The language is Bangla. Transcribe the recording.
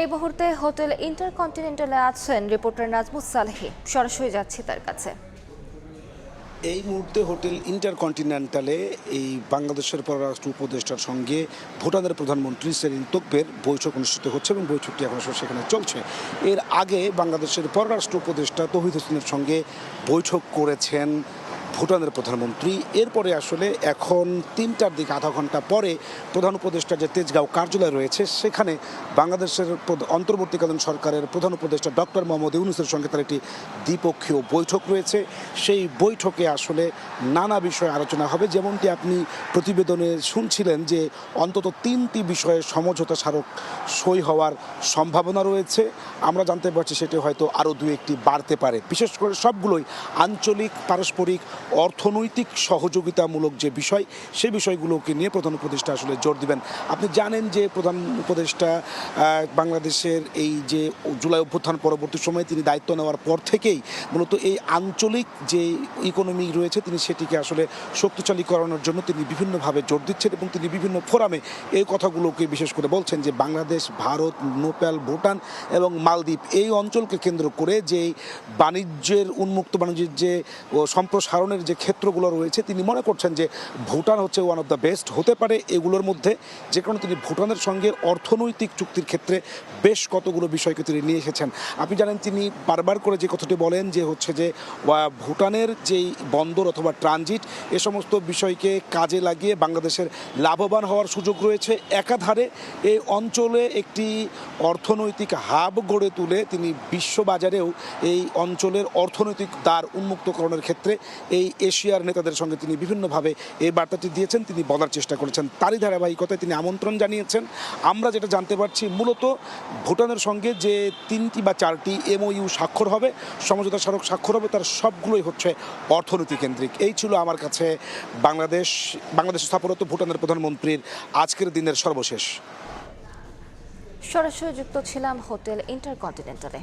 এই মুহূর্তে হোটেল ইন্টারকন্টিনেন্টালে আছেন রিপোর্টার নাজমুস সালেহি। সরাসরি যাচ্ছি তার কাছে। এই মুহূর্তে হোটেল ইন্টারকন্টিনেন্টালে এই বাংলাদেশের পররাষ্ট্র উপদেষ্টার সঙ্গে ভুটানের প্রধানমন্ত্রী সেরিন তোকবের বৈঠক অনুষ্ঠিত হচ্ছে এবং বৈঠকটি এখন সেখানে চলছে। এর আগে বাংলাদেশের পররাষ্ট্র উপদেষ্টা তহিদ হোসেনের সঙ্গে বৈঠক করেছেন ভুটানের প্রধানমন্ত্রী। এরপরে আসলে এখন তিনটার দিকে আধা ঘণ্টা পরে প্রধান উপদেষ্টা যে তেজগাঁও কার্যালয় রয়েছে, সেখানে বাংলাদেশের অন্তর্বর্তীকালীন সরকারের প্রধান উপদেষ্টা ডক্টর মোহাম্মদ ইউনুসের সঙ্গে তার একটি দ্বিপক্ষীয় বৈঠক রয়েছে। সেই বৈঠকে আসলে নানা বিষয়ে আলোচনা হবে। যেমনটি আপনি প্রতিবেদনে শুনছিলেন যে অন্তত তিনটি বিষয়ে সমঝোতা স্মারক সই হওয়ার সম্ভাবনা রয়েছে। আমরা জানতে পারছি সেটি হয়তো আরও দু একটি বাড়তে পারে। বিশেষ করে সবগুলোই আঞ্চলিক, পারস্পরিক অর্থনৈতিক সহযোগিতামূলক যে বিষয়, সেই বিষয়গুলোকে নিয়ে প্রধান উপদেষ্টা আসলে জোর দিবেন। আপনি জানেন যে প্রধান উপদেষ্টা বাংলাদেশের এই যে জুলাই অভ্যুত্থান পরবর্তী সময়ে তিনি দায়িত্ব নেওয়ার পর থেকেই মূলত এই আঞ্চলিক যে ইকোনমি রয়েছে, তিনি সেটিকে আসলে শক্তিশালী করানোর জন্য তিনি বিভিন্নভাবে জোর দিচ্ছেন এবং তিনি বিভিন্ন ফোরামে এই কথাগুলোকে বিশেষ করে বলছেন যে বাংলাদেশ, ভারত, নেপাল, ভুটান এবং মালদ্বীপ এই অঞ্চলকে কেন্দ্র করে যে বাণিজ্যের উন্মুক্ত বাণিজ্যের যে ও সম্প্রসারণের যে ক্ষেত্রগুলো রয়েছে, তিনি মনে করছেন যে ভুটান হচ্ছে ওয়ান অফ দ্য বেস্ট হতে পারে এগুলোর মধ্যে। যে কারণে তিনি ভুটানের সঙ্গে অর্থনৈতিক চুক্তির ক্ষেত্রে বেশ কতগুলো বিষয়কে তিনি নিয়ে এসেছেন। আপনি জানেন, তিনি বারবার করে যে কথাটি বলেন যে হচ্ছে যে ভুটানের যেই বন্দর অথবা ট্রানজিট, এ সমস্ত বিষয়কে কাজে লাগিয়ে বাংলাদেশের লাভবান হওয়ার সুযোগ রয়েছে। একাধারে এই অঞ্চলে একটি অর্থনৈতিক হাব গড়ে তুলে তিনি বিশ্ববাজারেও এই অঞ্চলের অর্থনৈতিক দ্বার উন্মুক্তকরণের ক্ষেত্রে এই এশিয়ার নেতাদের সঙ্গে তিনি বিভিন্নভাবে এই বার্তাটি দিয়েছেন, তিনি বলার চেষ্টা করেছেন। তারই ধারাবাহিকতায় তিনি আমন্ত্রণ জানিয়েছেন। আমরা যেটা জানতে পারছি, মূলত ভুটানের সঙ্গে যে তিনটি বা চারটি এমওইউ স্বাক্ষর হবে, সমঝোতা স্মারক স্বাক্ষর হবে, তার সবগুলোই হচ্ছে অর্থনীতি কেন্দ্রিক এই ছিল আমার কাছে বাংলাদেশ বাংলাদেশ স্থাপরত ভুটানের প্রধানমন্ত্রীর আজকের দিনের সর্বশেষ। সরাসরি যুক্ত ছিলাম হোটেল ইন্টারকন্টিনেন্টালে।